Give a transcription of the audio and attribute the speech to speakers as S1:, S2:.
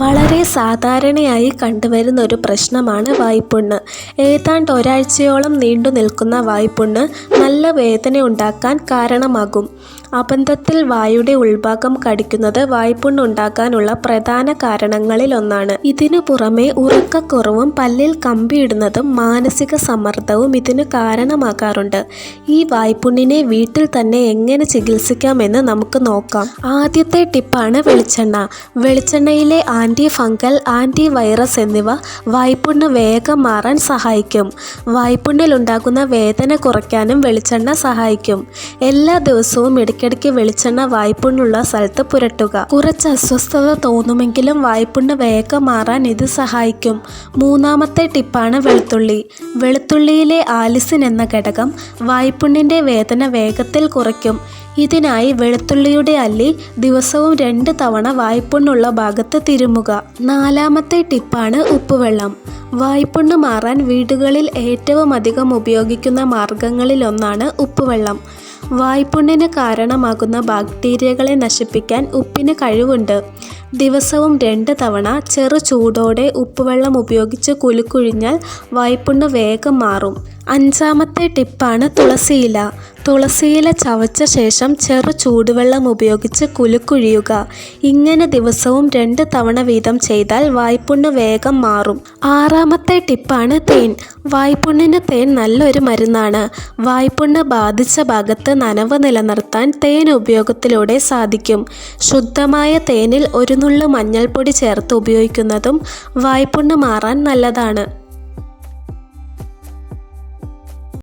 S1: വളരെ സാധാരണയായി കണ്ടുവരുന്ന ഒരു പ്രശ്നമാണ് വായ്പുണ്ണ്. ഏതാണ്ട് ഒരാഴ്ചയോളം നീണ്ടു നിൽക്കുന്ന വായ്പുണ്ണ് നല്ല വേദന ഉണ്ടാക്കാൻ കാരണമാകും. അബന്ധത്തിൽ വായുടെ ഉൾഭാഗം കടിക്കുന്നത് വായ്പുണ്ണുണ്ടാകാനുള്ള പ്രധാന കാരണങ്ങളിൽ ഒന്നാണ് ഇതിനു പുറമെ ഉറക്കക്കുറവും പല്ലിൽ കമ്പിയിടുന്നതും മാനസിക സമ്മർദ്ദവും ഇതിന് കാരണമാകാറുണ്ട്. ഈ വായ്പുണ്ണിനെ വീട്ടിൽ തന്നെ എങ്ങനെ ചികിത്സിക്കാമെന്ന് നമുക്ക് നോക്കാം. ആദ്യത്തെ ടിപ്പാണ് വെളിച്ചെണ്ണ. വെളിച്ചെണ്ണയിലെ ആന്റി ഫംഗൽ ആന്റി വൈറസ് എന്നിവ വായ്പുണ്ണ് വേഗം മാറാൻ സഹായിക്കും. വായ്പുണ്ണിലുണ്ടാകുന്ന വേദന കുറയ്ക്കാനും വെളിച്ചെണ്ണ സഹായിക്കും. എല്ലാ ദിവസവും ഇടയ്ക്കിടയ്ക്ക് വെളിച്ചെണ്ണ വായ്പുണ്ണുള്ള സ്ഥലത്ത് പുരട്ടുക. കുറച്ച് അസ്വസ്ഥത തോന്നുമെങ്കിലും വായ്പുണ്ണ് വേഗം മാറാൻ ഇത് സഹായിക്കും. മൂന്നാമത്തെ ടിപ്പാണ് വെളുത്തുള്ളി. വെളുത്തുള്ളിയിലെ ആലിസിൻ എന്ന ഘടകം വായ്പുണ്ണിന്റെ വേദന വേഗത്തിൽ കുറയ്ക്കും. ഇതിനായി വെളുത്തുള്ളിയുടെ അല്ലി ദിവസവും രണ്ട് തവണ വായ്പുണ്ണുള്ള ഭാഗത്ത് തിരുമുക. നാലാമത്തെ ടിപ്പാണ് ഉപ്പുവെള്ളം. വായ്പുണ്ണ് മാറാൻ വീടുകളിൽ ഏറ്റവും അധികം ഉപയോഗിക്കുന്ന മാർഗങ്ങളിലൊന്നാണ് ഉപ്പുവെള്ളം. വായ്പുണ്ണിന് കാരണമാകുന്ന ബാക്ടീരിയകളെ നശിപ്പിക്കാൻ ഉപ്പിന് കഴിവുണ്ട്. ദിവസവും രണ്ട് തവണ ചെറു ചൂടോടെ ഉപ്പുവെള്ളം ഉപയോഗിച്ച് കുലുക്കുഴിഞ്ഞാൽ വായ്പുണ്ണ് വേഗം മാറും. അഞ്ചാമത്തെ ടിപ്പാണ് തുളസിയില. തുളസിയില ചവച്ച ശേഷം ചെറു ചൂടുവെള്ളം ഉപയോഗിച്ച് കുലുക്കുഴിയുക. ഇങ്ങനെ ദിവസവും രണ്ട് തവണ വീതം ചെയ്താൽ വായ്പുണ്ണ് വേഗം മാറും. ആറാമത്തെ ടിപ്പാണ് തേൻ. വായ്പുണ്ണിന് തേൻ നല്ലൊരു മരുന്നാണ്. വായ്പുണ്ണ് ബാധിച്ച ഭാഗത്ത് നനവ് നിലനിർത്താൻ തേൻ ഉപയോഗത്തിലൂടെ സാധിക്കും. ശുദ്ധമായ തേനിൽ ഒരു നുള്ളു മഞ്ഞൾപ്പൊടി ചേർത്ത് ഉപയോഗിക്കുന്നതും വായ്പുണ്ണ് മാറാൻ നല്ലതാണ്.